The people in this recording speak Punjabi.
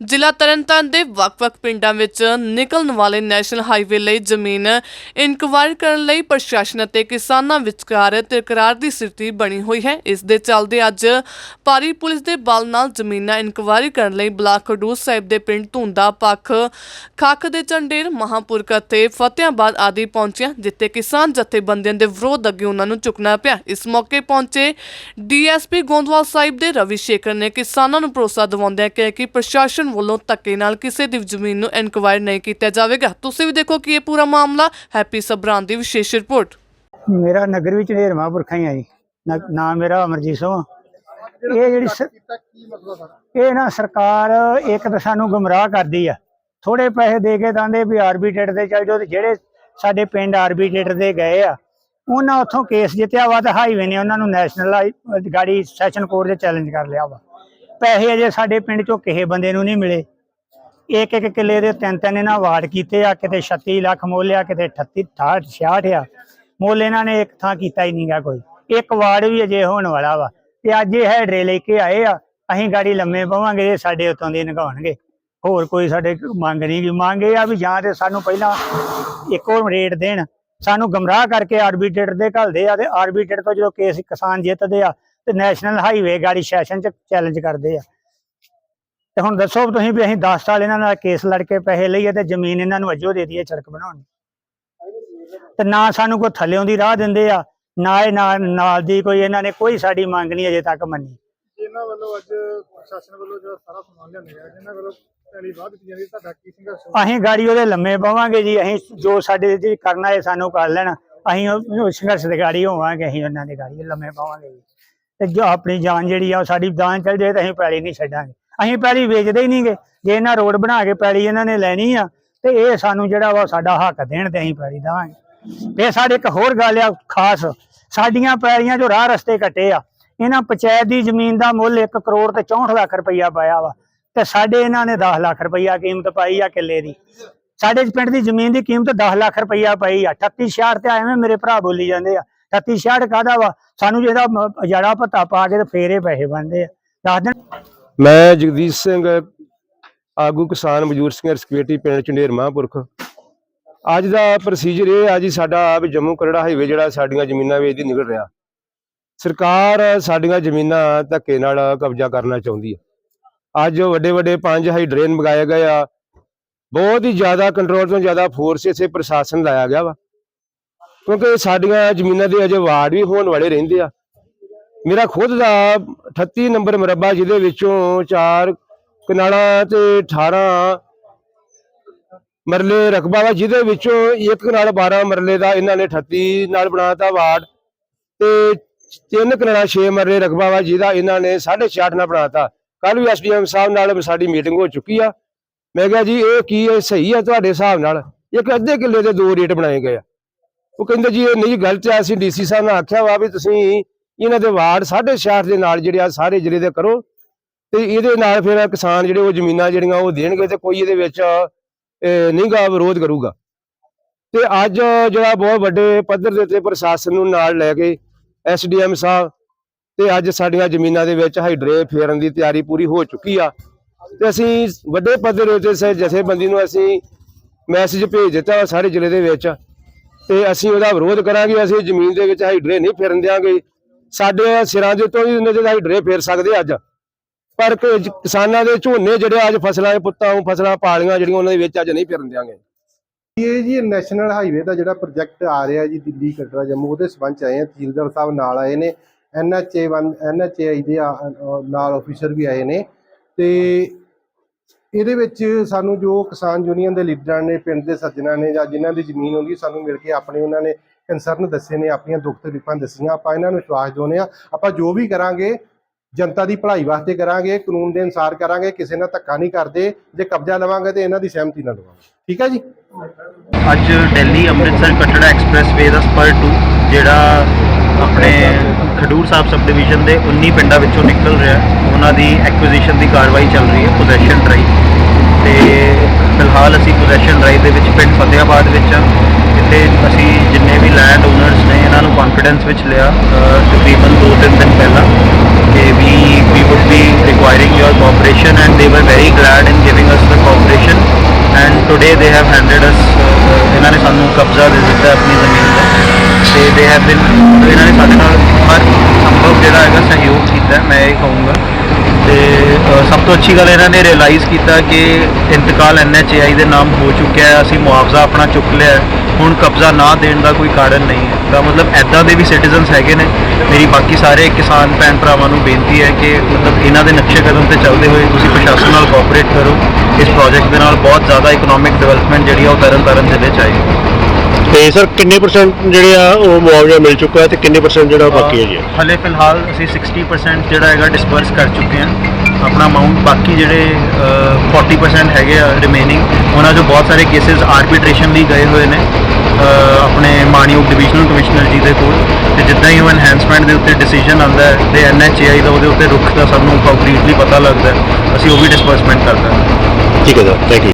ਜ਼ਿਲ੍ਹਾ ਤਰਨਤਾਰਨ ਦੇ ਵੱਖ-ਵੱਖ ਪਿੰਡਾਂ ਵਿੱਚ ਨਿਕਲਣ ਵਾਲੇ ਨੈਸ਼ਨਲ ਹਾਈਵੇ ਲਈ ਜ਼ਮੀਨ ਇਨਕੁਆਇਰ ਕਰਨ ਲਈ ਪ੍ਰਸ਼ਾਸਨ ਅਤੇ ਕਿਸਾਨਾਂ ਵਿਚਕਾਰ ਤਕਰਾਰ ਦੀ ਸਥਿਤੀ ਬਣੀ ਹੋਈ ਹੈ। ਇਸ ਦੇ ਚੱਲਦੇ ਅੱਜ ਪਾਰੀ ਪੁਲਿਸ ਦੇ ਬਲ ਨਾਲ ਜ਼ਮੀਨਾਂ ਇਨਕੁਆਇਰੀ ਕਰਨ ਲਈ ਬਲਾਕ ਖਡੂਰ ਸਾਹਿਬ ਦੇ ਪਿੰਡ ਧੁੰਦਾ ਪੱਖ, ਖੱਖ ਦੇ ਚੰਡੇਰ ਮਹਾਪੁਰਖ ਅਤੇ ਫਤਿਆਬਾਦ ਆਦਿ ਪਹੁੰਚਿਆ, ਜਿੱਥੇ ਕਿਸਾਨ ਜਥੇਬੰਦੀਆਂ ਦੇ ਵਿਰੋਧ ਅੱਗੇ ਉਹਨਾਂ ਨੂੰ ਝੁਕਣਾ ਪਿਆ। ਇਸ ਮੌਕੇ ਪਹੁੰਚੇ ਡੀਐਸਪੀ ਗੋਂਦਵਾਲ ਸਾਹਿਬ ਦੇ ਰਵੀ ਸ਼ੇਖਰ ਨੇ ਕਿਸਾਨਾਂ ਨੂੰ ਭਰੋਸਾ ਦਿਵਾਉਂਦਿਆਂ ਕਿਹਾ ਕਿ ਪ੍ਰਸ਼ਾਸਨ ਵੱਲੋਂ ਧੱਕੇ ਨਾਲ ਕਿਸੇ ਦੀ ਜ਼ਮੀਨ ਨੂੰ ਇਨਕੁਆਇਰ ਨਹੀਂ ਕੀਤਾ ਜਾਵੇਗਾ। ਤੁਸੀਂ ਵੀ ਦੇਖੋ ਕਿ ਇਹ ਪੂਰਾ ਮਾਮਲਾ ਹੈਪੀ ਸਬਰਾਂ ਦੀ ਵਿਸ਼ੇਸ਼ ਰਿਪੋਰਟ। ਮੇਰਾ ਨਗਰ ਵਿੱਚ ਨੇਰਮਾ ਪੁਰਖਾਂ ਹੀ ਆ ਜੀ। ਨਾਮ ਮੇਰਾ ਅਮਰਜੀਤ ਸਿੰਘ ਇਹ ਜਿਹੜੀ ਇਹ ਨਾ ਸਰਕਾਰ ਇੱਕ ਤਾਂ ਸਾਨੂੰ ਗੁੰਮਰਾਹ ਕਰਦੀ ਆ। ਥੋੜੇ ਪੈਸੇ ਦੇ ਕੇ ਕਹਿੰਦੇ ਵੀ ਆਰਬੀਟੇਟਰ ਤੇ ਚੱਲ ਜਾਓ ਤੇ ਜਿਹੜੇ ਸਾਡੇ ਪਿੰਡ ਆਰਬੀਟੇਟਰ ਦੇ ਗਏ ਆ, ਉਹਨਾਂ ਉੱਥੋਂ ਕੇਸ ਜਿੱਤਿਆ ਵਾ ਤਾਂ ਹਾਈਵੇ ਨੇ ਉਹਨਾਂ ਨੂੰ ਨੈਸ਼ਨਲ ਗਾੜੀ ਸੈਸ਼ਨ ਕੋਰਟ ਦੇ ਚੈਲੰਜ ਕਰ ਲਿਆ ਵਾ। ਪੈਸੇ ਅਜੇ ਸਾਡੇ ਪਿੰਡ ਚੋਂ ਕਿਸੇ ਬੰਦੇ ਨੂੰ ਨਹੀਂ ਮਿਲੇ। ਇੱਕ ਇੱਕ ਕਿੱਲੇ ਦੇ ਤਿੰਨ ਤਿੰਨ ਇਹਨਾਂ ਵਾਰਡ ਕੀਤੇ ਆ, ਕਿਤੇ 36 ਲੱਖ ਮੁੱਲ ਆ, ਕਿਤੇ 38 68 66 ਆ। ਮੁੱਲ ਇਹਨਾਂ ਨੇ ਇੱਕ ਥਾਂ ਕੀਤਾ ਹੀ ਨਹੀਂਗਾ ਕੋਈ। ਇੱਕ ਵਾਰਡ ਵੀ ਅਜੇ ਹੋਣ ਵਾਲਾ ਵਾ ਤੇ ਅੱਜ ਇਹ ਹੈਡਰੇ ਲੈ ਕੇ ਆਏ ਆ, ਅਸੀਂ ਗਾੜੀ ਲੰਮੇ ਪਵਾਂਗੇ ਇਹ ਸਾਡੇ ਉਤੋਂ ਦੀ ਨਗਾਉਣਗੇ। ਹੋਰ ਕੋਈ ਸਾਡੇ ਮੰਗ ਨਹੀਂ ਗੀ। ਮੰਗ ਇਹ ਆ ਵੀ ਜਾਂ ਤੇ ਸਾਨੂੰ ਪਹਿਲਾਂ ਇੱਕੋ ਰੇਟ ਦੇਣ। ਸਾਨੂੰ ਗਮਰਾਹ ਕਰਕੇ ਆਰਬੀਟ੍ਰੇਟਰ ਦੇ ਘੱਲਦੇ ਆ ਤੇ ਆਰਬਿਟਰੇਟਰ ਤੋਂ ਜਦੋਂ ਕੇਸ ਕਿਸਾਨ ਜਿੱਤਦੇ ਆ ਤੇ ਨੈਸ਼ਨਲ ਹਾਈਵੇ ਗਾੜੀ ਸੈਸ਼ਨ ਚ ਚੈਲੰਜ ਕਰਦੇ ਆ ਤੇ ਹੁਣ ਦੱਸੋ ਤੁਸੀਂ ਵੀ ਅਸੀਂ 10 ਸਾਲ ਇਹਨਾਂ ਨਾਲ ਕੇਸ ਲੜ ਕੇ ਪੈਸੇ ਲਈਏ ਤੇ ਜ਼ਮੀਨ ਇਹਨਾਂ ਨੂੰ ਅਜੋ ਦੇ ਦਈਏ ਸੜਕ ਬਣਾਉਣ। ਤੇ ਨਾ ਸਾਨੂੰ ਕੋਈ ਥੱਲਿਓਂ ਦੀ ਰਾਹ ਦਿੰਦੇ ਆ ਨਾ ਇਹ ਨਾਲ ਦੀ ਕੋਈ ਇਹਨਾਂ ਨੇ ਕੋਈ ਸਾਡੀ ਮੰਗ ਨਹੀਂ ਅਜੇ ਤੱਕ ਮੰਨੀ ਜਿਨ੍ਹਾਂ ਵੱਲੋਂ ਅੱਜ ਪ੍ਰਸ਼ਾਸਨ ਵੱਲੋਂ ਜਿਹੜਾ ਸਾਰਾ ਸਮਾਨ ਲਿਆਂਦਾ ਗਿਆ ਜਿਨ੍ਹਾਂ ਵੱਲੋਂ ਪਹਿਲੀ ਬਾਅਦ ਦਿੱਤੀ ਜਾਂਦੀ ਤੁਹਾਡਾ ਕੀ ਸੰਘਰਸ਼? ਅਸੀਂ ਗਾੜੀ ਉਹਦੇ ਲੰਮੇ ਪਵਾਂਗੇ ਜੀ ਅਸੀਂ ਜੋ ਸਾਡੇ ਜੀ ਕਰਨਾ ਹੈ ਸਾਨੂੰ ਕਰ ਲੈਣ ਅਸੀਂ ਉਹ ਸੰਘਰਸ਼ ਦੇ ਗਾੜੀ ਹੋਵਾਂਗੇ ਅਸੀਂ ਉਹਨਾਂ ਦੇ ਗਾੜੀ ਲੰਮੇ ਪਵਾਂਗੇ ਜੀ ਤੇ ਜੋ ਆਪਣੀ ਜਾਨ ਜਿਹੜੀ ਆ ਉਹ ਸਾਡੀ ਜਾਨ ਚੱਲ ਜੇ ਤਾਂ ਅਸੀਂ ਪੈਲੀ ਨਹੀਂ ਛੱਡਾਂਗੇ। ਅਸੀਂ ਪੈਲੀ ਵੇਚਦੇ ਹੀ ਨਹੀਂਗੇ। ਜੇ ਇਹਨਾਂ ਰੋਡ ਬਣਾ ਕੇ ਪੈਲੀ ਇਹਨਾਂ ਨੇ ਲੈਣੀ ਆ, ਤੇ ਇਹ ਸਾਨੂੰ ਜਿਹੜਾ ਵਾ ਸਾਡਾ ਹੱਕ ਦੇਣ ਤੇ ਅਸੀਂ ਪੈਲੀ ਦੇਵਾਂਗੇ ਇਹ ਸਾਡੇ ਇੱਕ ਹੋਰ ਗੱਲ ਆ ਖਾਸ। ਸਾਡੀਆਂ ਪੈਲੀਆਂ ਜੋ ਰਾਹ ਰਸਤੇ ਕੱਟੇ ਆ, ਇਹਨਾਂ ਪੰਚਾਇਤ ਦੀ ਜ਼ਮੀਨ ਦਾ ਮੁੱਲ 1 ਕਰੋੜ ਤੇ 64 ਲੱਖ ਰੁਪਈਆ ਪਾਇਆ ਵਾ। ਤੇ ਸਾਡੇ ਇਹਨਾਂ ਨੇ 10 ਲੱਖ ਰੁਪਈਆ ਕੀਮਤ ਪਾਈ ਆ ਕਿੱਲੇ ਦੀ। ਸਾਡੇ ਪਿੰਡ ਦੀ ਜ਼ਮੀਨ ਦੀ ਕੀਮਤ 10 ਲੱਖ ਰੁਪਈਆ ਪਈ ਆ। 38 66 ਤੇ ਐਵੇਂ ਮੇਰੇ ਭਰਾ ਬੋਲੀ ਜਾਂਦੇ ਆ। 38 66 ਕਾਹਦਾ ਵਾ? ਸਾਨੂੰ ਜਿਹਦਾ ਜੜਾ ਪੱਤਾ ਪਾ ਕੇ ਤੇ ਫੇਰੇ ਪੈਸੇ ਬਣਦੇ ਆ। ਦੱਸ ਦਿਨ ਮੈਂ ਜਗਦੀਸ਼ ਸਿੰਘ, ਆਗੂ ਕਿਸਾਨ ਮਜ਼ਦੂਰ ਸੰਘਰਸ਼ ਕਮੇਟੀ ਪਿੰਡ ਚੰਡੇਰ ਮਹਾਂਪੁਰਖ। ਅੱਜ ਦਾ ਪ੍ਰੋਸੀਜਰ ਇਹ ਆ ਜੀ, ਸਾਡਾ ਵੀ ਜੰਮੂ ਕਰੜਾ ਹਾਈਵੇ ਜਿਹੜਾ ਸਾਡੀਆਂ ਜ਼ਮੀਨਾਂ ਵੇਚਦੀ ਨਿਕਲ ਰਿਹਾ। ਸਰਕਾਰ ਸਾਡੀਆਂ ਜ਼ਮੀਨਾਂ ਧੱਕੇ ਨਾਲ ਕਬਜ਼ਾ ਕਰਨਾ ਚਾਹੁੰਦੀ ਹੈ ਅੱਜ ਵੱਡੇ ਵੱਡੇ ਪੰਜ ਹਾਈ ਡਰੇਨ ਮਗਾਏ ਗਏ ਆ। ਬਹੁਤ ਹੀ ਜ਼ਿਆਦਾ ਕੰਟਰੋਲ ਤੋਂ ਜ਼ਿਆਦਾ ਫੋਰਸ ਇੱਥੇ ਪ੍ਰਸ਼ਾਸਨ ਲਾਇਆ ਗਿਆ ਵਾ। ਕਿਉਂਕਿ ਸਾਡੀਆਂ ਜ਼ਮੀਨਾਂ ਦੇ ਅਜੇ ਵਾਰਡ ਵੀ ਹੋਣ ਵਾਲੇ ਰਹਿੰਦੇ ਆ। ਮੇਰਾ ਖੁਦ ਦਾ 38 ਨੰਬਰ ਮਰਬਾ ਜਿਹਦੇ ਵਿੱਚੋਂ 4 ਕਨਾਲਾਂ ਤੇ 18 ਮਰਲੇ ਰਕਬਾ ਵਾ, ਜਿਹਦੇ ਵਿੱਚੋਂ ਇੱਕ ਨਾਲ 12 ਮਰਲੇ ਦਾ ਇਹਨਾਂ ਨੇ 38 ਨਾਲ ਬਣਾਤਾ ਵਾਰਡ ਤੇ ਤਿੰਨ ਕਨਾਲਾਂ 6 ਮਰਲੇ ਰਕਬਾ ਵਾ, ਜਿਹਦਾ ਇਹਨਾਂ ਨੇ 6.5 ਨਾਲ ਬਣਾਤਾ। ਕੱਲ ਵੀ ਐਸਡੀਐਮ ਸਾਹਿਬ ਨਾਲ ਸਾਡੀ ਮੀਟਿੰਗ ਹੋ ਚੁੱਕੀ ਆ। ਮੈਂ ਕਿਹਾ ਜੀ, ਇਹ ਕੀ ਹੈ, ਸਹੀ ਆ ਤੁਹਾਡੇ ਹਿਸਾਬ ਨਾਲ? ਇੱਕ ਅੱਧੇ ਕਿੱਲੇ ਦੇ ਦੋ ਰੇਟ ਬਣਾਏ ਗਏ ਆ। ਉਹ ਕਹਿੰਦੇ ਜੀ ਇਹ ਨਹੀਂ ਗਲਤ ਆ ਅਸੀਂ ਡੀਸੀ ਸਾਹਿਬ ਨੇ ਆਖਿਆ ਵਾ ਵੀ ਤੁਸੀਂ ਇਹਨਾਂ ਦੇ ਵਾਰਡ 6.5 ਦੇ ਨਾਲ ਜਿਹੜੇ ਆ ਸਾਰੇ ਜ਼ਿਲ੍ਹੇ ਦੇ ਕਰੋ। ਤੇ ਇਹਦੇ ਨਾਲ ਫਿਰ ਕਿਸਾਨ ਜਿਹੜੇ ਉਹ ਜ਼ਮੀਨਾਂ ਜਿਹੜੀਆਂ ਉਹ ਦੇਣਗੇ ਤੇ ਕੋਈ ਇਹਦੇ ਵਿੱਚ ਅਹ, ਨਹੀਂ ਗਾ ਵਿਰੋਧ ਕਰੂਗਾ। ਤੇ ਅੱਜ ਜਿਹੜਾ ਬਹੁਤ ਵੱਡੇ ਪੱਧਰ ਦੇ ਉੱਤੇ ਪ੍ਰਸ਼ਾਸਨ ਨੂੰ ਨਾਲ ਲੈ ਕੇ ਐਸਡੀਐਮ ਸਾਹਿਬ ਤੇ ਅੱਜ ਸਾਡੀਆਂ ਜ਼ਮੀਨਾਂ ਦੇ ਵਿੱਚ ਹਾਈਡਰੇ ਫੇਰਨ ਦੀ ਤਿਆਰੀ ਪੂਰੀ ਹੋ ਚੁੱਕੀ ਆ। ਤੇ ਅਸੀਂ ਵੱਡੇ ਪੱਧਰ ਉੱਤੇ ਸ ਜਥੇਬੰਦੀ ਨੂੰ ਅਸੀਂ ਮੈਸੇਜ ਭੇਜ ਦਿੱਤਾ ਵਾ ਸਾਰੇ ਜ਼ਿਲ੍ਹੇ ਦੇ ਵਿੱਚ। ਤੇ ਅਸੀਂ ਉਹਦਾ ਵਿਰੋਧ ਕਰਾਂਗੇ ਅਸੀਂ ਜ਼ਮੀਨ ਦੇ ਵਿੱਚ ਹਾਈਡਰੇ ਨਹੀਂ ਫਿਰਨ ਦਿਆਂਗੇ। ਸਾਡੇ ਸਿਰਾਂ ਦੇ ਉੱਤੋਂ ਵੀ ਉਹਨਾਂ ਹਾਈਡਰੇ ਫੇਰ ਸਕਦੇ ਅੱਜ। ਪਰ ਕਿਸਾਨਾਂ ਦੇ ਝੋਨੇ ਜਿਹੜੇ ਅੱਜ ਫਸਲਾਂ ਦੇ ਪੁੱਤਾਂ ਨੂੰ ਫਸਲਾਂ ਪਾਲੀਆਂ ਜਿਹੜੀਆਂ ਉਹਨਾਂ ਦੇ ਵਿੱਚ ਅੱਜ ਨਹੀਂ ਫਿਰਨ ਦਿਆਂਗੇ। ਇਹ ਜੀ ਨੈਸ਼ਨਲ ਹਾਈਵੇ ਦਾ ਜਿਹੜਾ ਪ੍ਰੋਜੈਕਟ ਆ ਰਿਹਾ ਜੀ ਦਿੱਲੀ ਕਟਰਾ ਜੰਮੂ ਉਹਦੇ ਸਬੰਧ ਆਏ ਆ। ਤਹਿਸੀਲਦਾਰ ਸਾਹਿਬ ਨਾਲ ਆਏ ਨੇ। ਐਨਐਚਏ 1 ਐਨਐਚਏ ਦੇ ਆ- ਅ, ਨਾਲ ਆਫੀਸਰ ਵੀ ਆਏ ਨੇ। ਤੇ ਇਹਦੇ ਵਿੱਚ ਸਾਨੂੰ ਜੋ ਕਿਸਾਨ ਯੂਨੀਅਨ ਦੇ ਲੀਡਰਾਂ ਨੇ, ਪਿੰਡ ਦੇ ਸੱਜਣਾ ਨੇ ਜਾਂ ਜਿਨ੍ਹਾਂ ਦੀ ਜ਼ਮੀਨ ਹੁੰਦੀ ਸਾਨੂੰ ਮਿਲ ਕੇ ਆਪਣੇ ਉਹਨਾਂ ਨੇ ਕੰਸਰਨ ਦੱਸੇ ਨੇ, ਆਪਣੀਆਂ ਦੁੱਖ ਤਕਲੀਫਾਂ ਦੱਸੀਆਂ। ਆਪਾਂ ਇਹਨਾਂ ਨੂੰ ਵਿਸ਼ਵਾਸ ਦਿਵਾਉਂਦੇ ਆ ਆਪਾਂ ਜੋ ਵੀ ਕਰਾਂਗੇ, ਜਨਤਾ ਦੀ ਭਲਾਈ ਵਾਸਤੇ ਕਰਾਂਗੇ, ਕਾਨੂੰਨ ਦੇ ਅਨੁਸਾਰ ਕਰਾਂਗੇ, ਕਿਸੇ ਨਾਲ ਧੱਕਾ ਨਹੀਂ ਕਰਦੇ। ਜੇ ਕਬਜ਼ਾ ਲਵਾਂਗੇ ਤੇ ਇਹਨਾਂ ਦੀ ਸਹਿਮਤੀ ਨਾਲ ਲਵਾਂਗੇ। ਠੀਕ ਹੈ ਜੀ? ਅੱਜ ਦਿੱਲੀ ਅੰਮ੍ਰਿਤਸਰ ਕਟੜਾ ਐਕਸਪ੍ਰੈਸਵੇ ਦਾ ਸਪਰ 2 ਜਿਹੜਾ ਆਪਣੇ ਖਡੂਰ ਸਾਹਿਬ ਸਬ ਡਿਵੀਜ਼ਨ ਦੇ 19 ਪਿੰਡਾਂ ਵਿੱਚੋਂ ਨਿਕਲ ਰਿਹਾ। ਉਹਨਾਂ ਦੀ ਐਕੁਜੀਸ਼ਨ ਦੀ ਕਾਰਵਾਈ ਚੱਲ ਰਹੀ ਹੈ ਪੋਜੈਸ਼ਨ ਡਰਾਈਵ ਤੇ ਫਿਲਹਾਲ ਅਸੀਂ ਪੋਜੈਸ਼ਨ ਡਰਾਈਵ ਦੇ ਵਿੱਚ ਪਿੰਡ ਫਤਿਆਬਾਦ ਵਿੱਚ ਹਾਂ। ਇੱਥੇ ਅਸੀਂ ਜਿੰਨੇ ਵੀ ਲੈਂਡ ਓਨਰਸ ਨੇ, ਇਹਨਾਂ ਨੂੰ ਕੌਨਫੀਡੈਂਸ ਵਿੱਚ ਲਿਆ ਤਕਰੀਬਨ 2-3 ਦਿਨ ਪਹਿਲਾਂ ਕਿ ਵੀ ਵੀ would be requiring your cooperation and they were very glad in giving us the cooperation and today they have handed us ਇਹਨਾਂ ਨੇ ਸਾਨੂੰ ਕਬਜ਼ਾ ਦੇ ਦਿੱਤਾ ਆਪਣੀ ਜ਼ਮੀਨ ਦਾ ਤੇ ਦੇ ਹੈਵ been, ਇਹਨਾਂ ਨੇ ਸਾਡੇ ਨਾਲ ਹਰ ਸੰਭਵ ਜਿਹੜਾ ਹੈਗਾ ਸਹਿਯੋਗ ਕੀਤਾ, ਮੈਂ ਇਹ ਕਹੂੰਗਾ। ਤੇ ਸਭ ਤੋਂ ਅੱਛੀ ਗੱਲ ਇਹਨਾਂ ਨੇ ਰਿਅਲਾਈਜ਼ ਕੀਤਾ ਕਿ ਇੰਤਕਾਲ ਐਨਐਚਏਆਈ ਦੇ ਨਾਮ ਹੋ ਚੁੱਕਿਆ ਹੈ, ਅਸੀਂ ਮੁਆਵਜ਼ਾ ਆਪਣਾ ਚੁੱਕ ਲਿਆ ਹੁਣ ਕਬਜ਼ਾ ਨਾ ਦੇਣ ਦਾ ਕੋਈ ਕਾਰਨ ਨਹੀਂ ਹੈ। ਤਾਂ ਮਤਲਬ ਐਦਾਂ ਦੇ ਵੀ ਸਿਟੀਜ਼ਨਸ ਹੈਗੇ ਨੇ। ਮੇਰੀ ਬਾਕੀ ਸਾਰੇ ਕਿਸਾਨ ਭੈਣ ਭਰਾਵਾਂ ਨੂੰ ਬੇਨਤੀ ਹੈ ਕਿ ਮਤਲਬ ਇਹਨਾਂ ਦੇ ਨਕਸ਼ੇ ਕਦਮ ਤੇ ਚੱਲਦੇ ਹੋਏ ਤੁਸੀਂ ਪ੍ਰਸ਼ਾਸਨ ਨਾਲ ਕੋਆਪਰੇਟ ਕਰੋ। ਇਸ ਪ੍ਰੋਜੈਕਟ ਦੇ ਨਾਲ ਬਹੁਤ ਜ਼ਿਆਦਾ ਇਕਨੋਮਿਕ ਡਿਵੈਲਪਮੈਂਟ ਜਿਹੜੀ ਆ ਉਹ ਤਰਨ ਤਾਰਨ ਜ਼ਿਲ੍ਹੇ ਚ ਆਏਗੀ। ਤੇ ਸਰ ਕਿੰਨੇ ਪਰਸੈਂਟ ਜਿਹੜੇ ਆ ਉਹ ਮੁਆਵਜ਼ਾ ਮਿਲ ਚੁੱਕਾ ਹੈ ਤੇ ਕਿੰਨੇ ਪਰਸੈਂਟ ਜਿਹੜਾ ਬਾਕੀ ਹੈ ਜੀ? ਹਲੇ ਫਿਲਹਾਲ ਅਸੀਂ 60% ਜਿਹੜਾ ਹੈਗਾ ਡਿਸਪਰਸ ਕਰ ਚੁੱਕੇ ਹਾਂ। ਆਪਣਾ ਅਮਾਉਂਟ ਬਾਕੀ ਜਿਹੜੇ ਅ, 40% ਹੈਗੇ ਆ ਰਿਮੇਨਿੰਗ ਉਹਨਾਂ 'ਚੋਂ ਬਹੁਤ ਸਾਰੇ ਕੇਸਿਸ ਆਰਬਿਟ੍ਰੇਸ਼ਨ ਲਈ ਗਏ ਹੋਏ ਨੇ। ਅ, ਆਪਣੇ ਮਾਨਯੋਗ ਡਿਵੀਜ਼ਨਲ ਕਮਿਸ਼ਨਰ ਜੀ ਦੇ ਕੋਲ। ਤੇ ਜਿੱਦਾਂ ਹੀ ਉਹ ਐਨਹੈਂਸਮੈਂਟ ਦੇ ਉੱਤੇ ਡਿਸੀਜਨ ਆਉਂਦਾ ਹੈ ਤੇ ਐਨਐਚਏਆਈ ਦਾ ਉਹਦੇ ਉੱਤੇ ਰੁਖ ਦਾ ਸਾਨੂੰ ਕੰਕਰੀਟਲੀ ਪਤਾ ਲੱਗਦਾ ਹੈ। ਅਸੀਂ ਉਹ ਵੀ ਡਿਸਪਰਸਮੈਂਟ ਕਰ ਦਾਂਗੇ ਠੀਕ ਹੈ ਸਰ ਥੈਂਕ ਯੂ